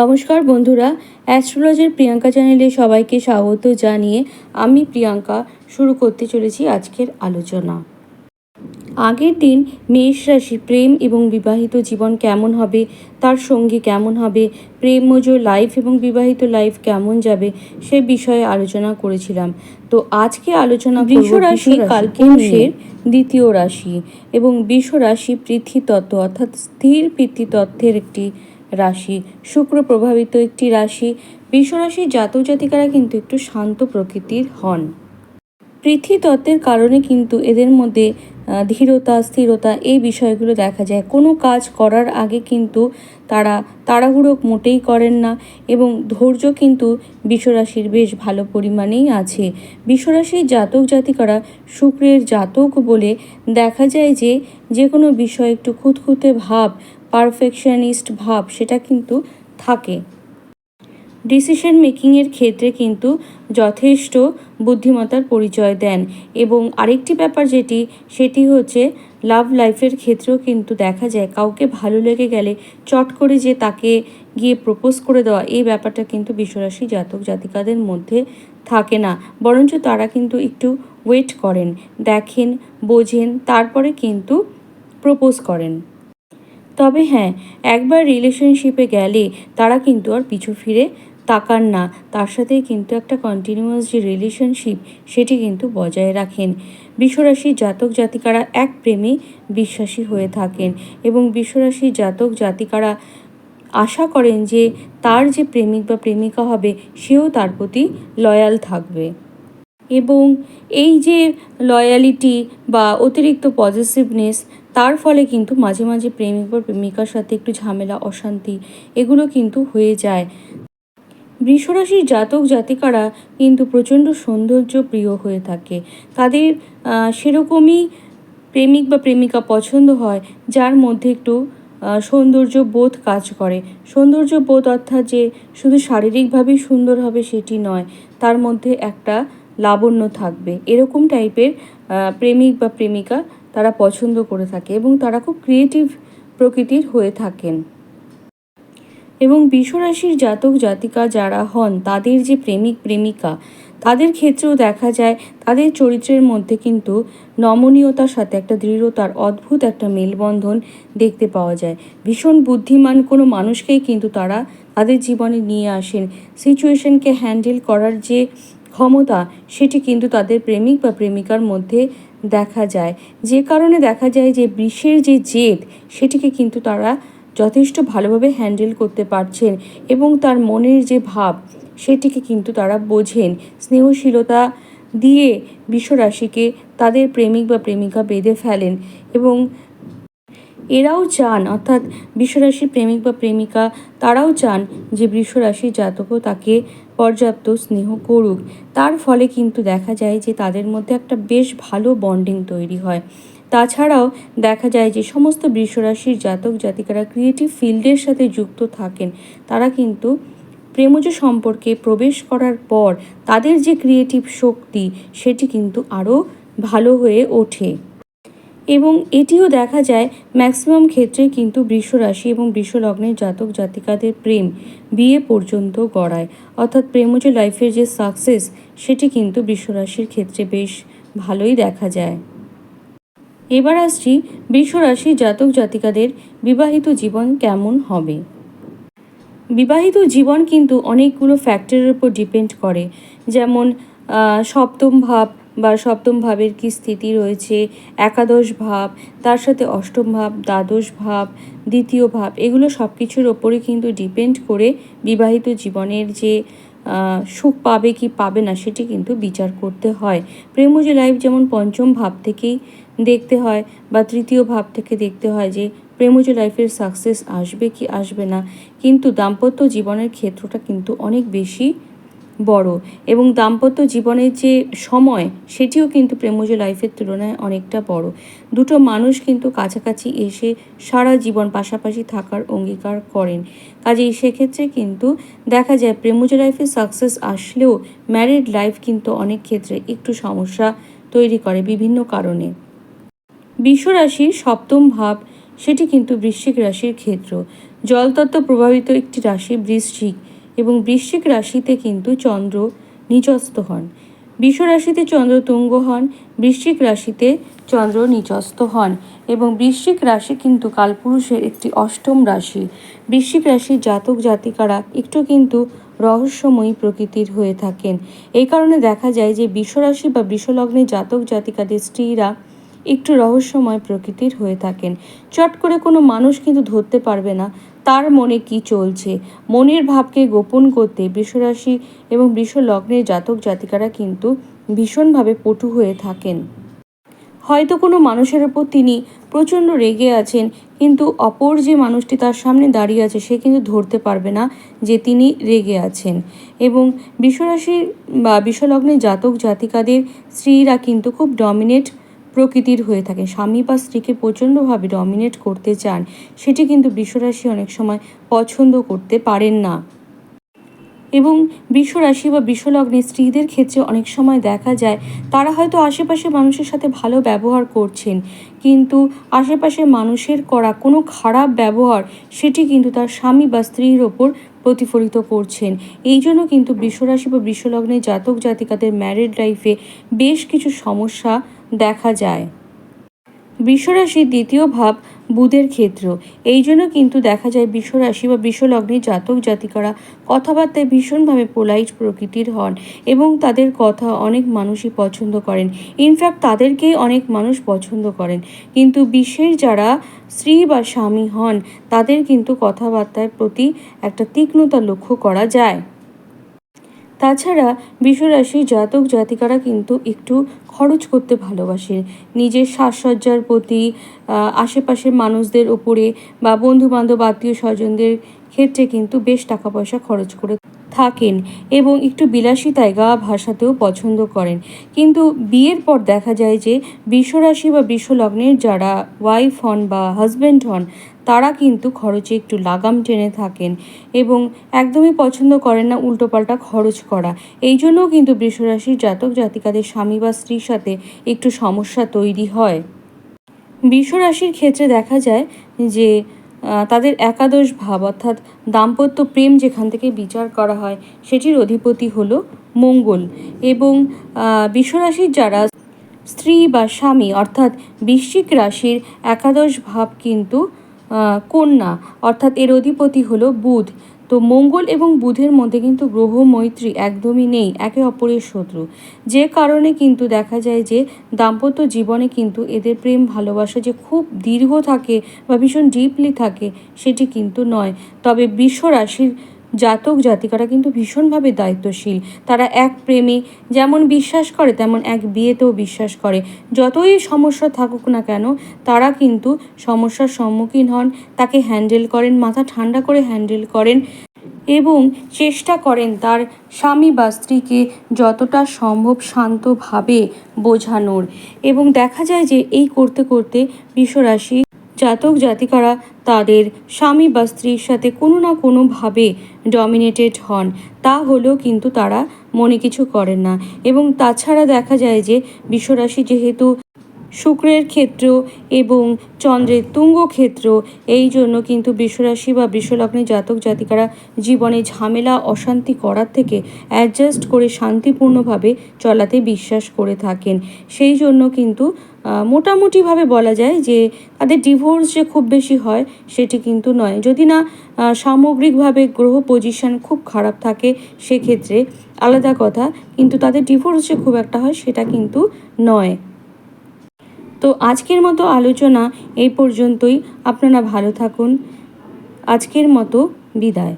নমস্কার বন্ধুরা অ্যাস্ট্রোলজির প্রিয়াঙ্কা চ্যানেলে সবাইকে স্বাগত জানিয়ে আমি প্রিয়াঙ্কা শুরু করতে চলেছি আজকের আলোচনা। আগের দিন মেষ রাশি প্রেম এবং বিবাহিত জীবন কেমন হবে তার সঙ্গী কেমন হবে প্রেম মজুর লাইফ এবং বিবাহিত লাইফ কেমন যাবে সে বিষয়ে আলোচনা করেছিলাম। তো আজকে আলোচনা বৃষ রাশি কালকের দ্বিতীয় রাশি এবং বৃষ রাশি পৃথ্বী তত্ত্ব অর্থাৎ স্থির পৃথ্বী তত্ত্বের একটি রাশি। শুক্র প্রভাবিত একটি রাশি। বিশ্বরাশির জাতক জাতিকারা কিন্তু একটু শান্ত প্রকৃতির হন। পৃথিবী তত্ত্বের কারণে কিন্তু এদের মধ্যে ধীরতা, স্থিরতা, এই বিষয়গুলো দেখা যায়। কোনো কাজ করার আগে কিন্তু তারা তাড়াহুড়ো মোটেই করেন না এবং ধৈর্য কিন্তু বিশ্বরাশির বেশ ভালো পরিমাণেই আছে। বিশ্বরাশির জাতক জাতিকারা শুক্রের জাতক বলে দেখা যায় যে যে কোনো বিষয় একটু খুঁতখুঁতে ভাব পারফেকশনিস্ট ভাব, সেটা কিন্তু থাকে। ডিসিশন মেকিংয়ের ক্ষেত্রে কিন্তু যথেষ্ট বুদ্ধিমত্তার পরিচয় দেন। এবং আরেকটি ব্যাপার যেটি, সেটি হচ্ছে লাভ লাইফের ক্ষেত্রেও কিন্তু দেখা যায়, কাউকে ভালো লেগে গেলে চট করে যে তাকে গিয়ে প্রপোজ করে দেওয়া, এই ব্যাপারটা কিন্তু বিশ্বরাশি জাতক জাতিকাদের মধ্যে থাকে না। বরঞ্চ তারা কিন্তু একটু ওয়েট করেন, দেখেন, বোঝেন, তারপরে কিন্তু প্রপোজ করেন। তবে হ্যাঁ একবার রিলেশনশিপে গেলে তারা কিন্তু আর পিছু ফিরে তাকান না, তার সাথে কিন্তু একটা কন্টিনিউয়াস যে রিলেশনশিপ সেটি কিন্তু বজায় রাখেন। বিশ্বরাশির জাতক জাতিকারা এক প্রেমে বিশ্বাসী হয়ে থাকেন এবং বিশ্বরাশির জাতক জাতিকারা আশা করেন যে তার যে প্রেমিক বা প্রেমিকা হবে, সেও তার প্রতি লয়াল থাকবে। এবং এই যে লয়ালিটি বা অতিরিক্ত পজিটিভনেস তার ফলে কিন্তু মাঝে মাঝে প্রেমিক বা প্রেমিকার সাথে একটু ঝামেলা, অশান্তি, এগুলো কিন্তু হয়ে যায়। বৃষরাশির জাতক জাতিকারা কিন্তু প্রচণ্ড সৌন্দর্য প্রিয় হয়ে থাকে। তাদের সেরকমই প্রেমিক বা প্রেমিকা পছন্দ হয়, যার মধ্যে একটু সৌন্দর্য বোধ কাজ করে। সৌন্দর্য বোধ অর্থাৎ যে শুধু শারীরিকভাবেই সুন্দর হবে সেটি নয়, তার মধ্যে একটা লাবণ্য থাকবে। এরকম টাইপের প্রেমিক বা প্রেমিকা তারা পছন্দ করে থাকে এবং তারা খুব ক্রিয়েটিভ প্রকৃতির হয়ে থাকেন। এবং বিশ্বরাশির জাতক জাতিকা যারা হন, তাদের যে প্রেমিক প্রেমিকা, তাদের ক্ষেত্রেও দেখা যায় তাদের চরিত্রের মধ্যে কিন্তু নমনীয়তার সাথে একটা দৃঢ়তার অদ্ভুত একটা মেলবন্ধন দেখতে পাওয়া যায়। ভীষণ বুদ্ধিমান কোনো মানুষকেই কিন্তু তারা তাদের জীবনে নিয়ে আসেন। সিচুয়েশনকে হ্যান্ডেল করার যে ক্ষমতা, সেটি কিন্তু তাদের প্রেমিক বা প্রেমিকার মধ্যে দেখা যায়। যে কারণে দেখা যায় যে বৃষের যে জেদ, সেটিকে কিন্তু তারা যথেষ্ট ভালোভাবে হ্যান্ডেল করতে পারছেন এবং তার মনের যে ভাব, সেটিকে কিন্তু তারা বোঝেন। স্নেহশীলতা দিয়ে বিশ্বরাশিকে তাদের প্রেমিক বা প্রেমিকা বেঁধে ফেলেন এবং এরাও চান, অর্থাৎ বিশ্বরাশির প্রেমিক বা প্রেমিকা, তারাও চান যে বৃষরাশির জাতকও তাকে পর্যাপ্ত স্নেহ করুক। তার ফলে কিন্তু দেখা যায় যে তাদের মধ্যে একটা বেশ ভালো বন্ডিং তৈরি হয়। তাছাড়াও দেখা যায় যে সমস্ত বৃষরাশির জাতক জাতিকারা ক্রিয়েটিভ ফিল্ডের সাথে যুক্ত থাকেন। তারা কিন্তু প্রেমজ সম্পর্কে প্রবেশ করার পর তাদের যে ক্রিয়েটিভ শক্তি, সেটি কিন্তু আরও ভালো হয়ে ওঠে। এবং এটিও দেখা যায় ম্যাক্সিমাম ক্ষেত্রে কিন্তু বৃষ রাশি এবং বৃষ লগ্নের জাতক জাতিকাদের প্রেম বিয়ে পর্যন্ত গড়ায়। অর্থাৎ প্রেমজ লাইফের যে সাকসেস সেটি কিন্তু বৃষ রাশির ক্ষেত্রে বেশ ভালোই দেখা যায়। এবার আসছি বৃষ রাশির জাতক জাতিকাদের বিবাহিত জীবন কেমন হবে? বিবাহিত জীবন কিন্তু অনেকগুলো ফ্যাক্টরের উপর ডিপেন্ড করে। যেমন সপ্তম ভাব বা সপ্তম ভাবের কি স্থিতি রয়েছে, একাদশ ভাব, তার সাথে অষ্টম ভাব, দ্বাদশ ভাব, দ্বিতীয় ভাব, এগুলো সব কিছুর ওপরে কিন্তু ডিপেন্ড করে বিবাহিত জীবনের যে সুখ পাবে কি পাবে না সেটি কিন্তু বিচার করতে হয়। প্রেমজ লাইফ যেমন পঞ্চম ভাব থেকেই দেখতে হয় বা তৃতীয় ভাব থেকে দেখতে হয় যে প্রেমজ লাইফের সাকসেস আসবে কি আসবে না। কিন্তু দাম্পত্য জীবনের ক্ষেত্রটা কিন্তু অনেক বেশি বড় এবং দাম্পত্য জীবনের যে সময়, সেটিও কিন্তু প্রেমজ লাইফের তুলনায় অনেকটা বড়। দুটো মানুষ কিন্তু কাছাকাছি এসে সারা জীবন পাশাপাশি থাকার অঙ্গীকার করেন। কাজেই সেক্ষেত্রে কিন্তু দেখা যায় প্রেমজ লাইফে সাকসেস আসলেও ম্যারিড লাইফ কিন্তু অনেক ক্ষেত্রে একটু সমস্যা তৈরি করে বিভিন্ন কারণে। বিশ্বরাশির সপ্তম ভাব, সেটি কিন্তু বৃশ্চিক রাশির ক্ষেত্র। জলতত্ত্ব প্রভাবিত একটি রাশি বৃশ্চিক। এবং বৃশ্চিক রাশিতে কিন্তু চন্দ্র নিচস্থ হন। বিষ রাশিতে চন্দ্র তুঙ্গ হন, বৃশ্চিক রাশিতে চন্দ্র নিচস্থ হন এবং বৃশ্চিক রাশি কিন্তু কালপুরুষের একটি অষ্টম রাশি। বৃশ্চিক রাশির জাতক জাতিকারা একটু কিন্তু রহস্যময়ী প্রকৃতির হয়ে থাকেন। এই কারণে দেখা যায় যে বিশ্বরাশি বা বিশ্বলগ্নে জাতক জাতিকাদের স্ত্রীরা একটু রহস্যময় প্রকৃতির হয়ে থাকেন। চট করে কোনো মানুষ কিন্তু ধরতে পারবে না তার মনে কি চলছে? মনের ভাবকে গোপন করতে বৃষরাশি এবং বৃষলগ্নের জাতক জাতিকারা কিন্তু ভীষণভাবে পটু হয়ে থাকেন। হয়তো কোনো মানুষের ওপর তিনি প্রচণ্ড রেগে আছেন, কিন্তু অপর যে মানুষটি তার সামনে দাঁড়িয়ে আছে, সে কিন্তু ধরতে পারবে না যে তিনি রেগে আছেন। এবং বিশ্বরাশির বা বিশ্বলগ্নের জাতক জাতিকাদের স্ত্রীরা কিন্তু খুব ডমিনেট প্রকৃতির হয়ে থাকে। স্বামী বা স্ত্রীকে প্রচণ্ডভাবে ডমিনেট করতে চান, সেটি কিন্তু বিশ্বরাশি অনেক সময় পছন্দ করতে পারেন না। এবং বিশ্বরাশি বা বিশ্বলগ্নে স্ত্রীদের ক্ষেত্রে অনেক সময় দেখা যায়, তারা হয়তো আশেপাশে মানুষের সাথে ভালো ব্যবহার করছেন, কিন্তু আশেপাশের মানুষের করা কোনো খারাপ ব্যবহার, সেটি কিন্তু তার স্বামী বা স্ত্রীর ওপর প্রতিফলিত করছেন। এই জন্য কিন্তু বিশ্বরাশি বা বিশ্বলগ্নে জাতক জাতিকাদের ম্যারিড লাইফে বেশ কিছু সমস্যা দেখা যায়। বিশ্বরাশির দ্বিতীয় ভাব বুধের ক্ষেত্র। এই জন্য কিন্তু দেখা যায় বিশ্বরাশি বা বিশ্বলগ্নে জাতক জাতিকারা কথাবার্তায় ভীষণভাবে পোলাইট প্রকৃতির হন এবং তাদের কথা অনেক মানুষই পছন্দ করেন। ইনফ্যাক্ট তাদেরকেই অনেক মানুষ পছন্দ করেন। কিন্তু বিশ্বের যারা স্ত্রী বা স্বামী হন, তাদের কিন্তু কথাবার্তার প্রতি একটা তীক্ষ্ণতা লক্ষ্য করা যায়। তাছাড়া বিশ্বরাশির জাতক জাতিকারা কিন্তু একটু খরচ করতে ভালোবাসেন নিজের সাজসজ্জার প্রতি আশেপাশের মানুষদের ওপরে বা বন্ধু বান্ধব আত্মীয় স্বজনদের ক্ষেত্রে কিন্তু বেশ টাকা পয়সা খরচ করে থাকেন এবং একটু বিলাসিতায় গা ভাসাতেও পছন্দ করেন। কিন্তু বিয়ের পর দেখা যায় যে, বিশ্বরাশি বা বিশ্বলগ্নের যারা ওয়াইফ হন বা হাজব্যান্ড হন তারা কিন্তু খরচে একটু লাগাম টেনে থাকেন এবং একদমই পছন্দ করেন না উল্টোপাল্টা খরচ করা। এই জন্যও কিন্তু বৃষরাশির জাতক জাতিকাদের স্বামী বা স্ত্রীর সাথে একটু সমস্যা তৈরি হয়। বিশ্বরাশির ক্ষেত্রে দেখা যায় যে তাদের একাদশ ভাব অর্থাৎ দাম্পত্য প্রেম যেখান থেকে বিচার করা হয়, সেটির অধিপতি হলো মঙ্গল এবং বিশ্বরাশির যারা স্ত্রী বা স্বামী অর্থাৎ বৃশ্চিক রাশির একাদশ ভাব কিন্তু কন্যা, অর্থাৎ এর অধিপতি হলো বুধ। তো মঙ্গল এবং বুধের মধ্যে কিন্তু গ্রহ মৈত্রী একদমই নেই, একে অপরের শত্রু। যে কারণে কিন্তু দেখা যায় যে দাম্পত্য জীবনে কিন্তু এদের প্রেম, ভালোবাসা যে খুব দীর্ঘ থাকে বা ভীষণ ডিপলি থাকে, সেটি কিন্তু নয়। তবে বিশ্ব রাশির জাতক জাতিকারা কিন্তু ভীষণভাবে দায়িত্বশীল। তারা এক প্রেমে, যেমন বিশ্বাস করে, তেমন এক বিয়েতেও বিশ্বাস করে। যতই সমস্যা থাকুক না কেন, তারা কিন্তু সমস্যার সম্মুখীন হন, তাকে হ্যান্ডেল করেন, মাথা ঠান্ডা করে হ্যান্ডেল করেন এবং চেষ্টা করেন তার স্বামী বা স্ত্রীকে যতটা সম্ভব শান্তভাবে বোঝানোর। এবং দেখা যায় যে এই করতে করতে বিশ্বরাশি জাতক জাতিকারা তাদের স্বামী বা স্ত্রীর সাথে কোনো না কোনোভাবে ডমিনেটেড হন। তা হলেও কিন্তু তারা মনে কিছু করেন না। এবং তাছাড়া দেখা যায় যে বিশ্বরাশি যেহেতু শুক্রের ক্ষেত্র এবং চন্দ্রের তুঙ্গ ক্ষেত্র এই জন্য কিন্তু বৃষরাশি বা বৃষলগ্নের জাতক জাতিকারা জীবনে ঝামেলা, অশান্তি করার থেকে অ্যাডজাস্ট করে শান্তিপূর্ণভাবে চলাতে বিশ্বাস করে থাকেন। সেই জন্য কিন্তু মোটামুটিভাবে বলা যায় যে তাদের ডিভোর্স যে খুব বেশি হয় সেটি কিন্তু নয়। যদি না সামগ্রিকভাবে গ্রহ পজিশন খুব খারাপ থাকে সেক্ষেত্রে আলাদা কথা, কিন্তু তাদের ডিভোর্স যে খুব একটা হয় সেটা কিন্তু নয়। তো আজকের মতো আলোচনা এই পর্যন্তই। আপনারা ভালো থাকুন। আজকের মতো বিদায়।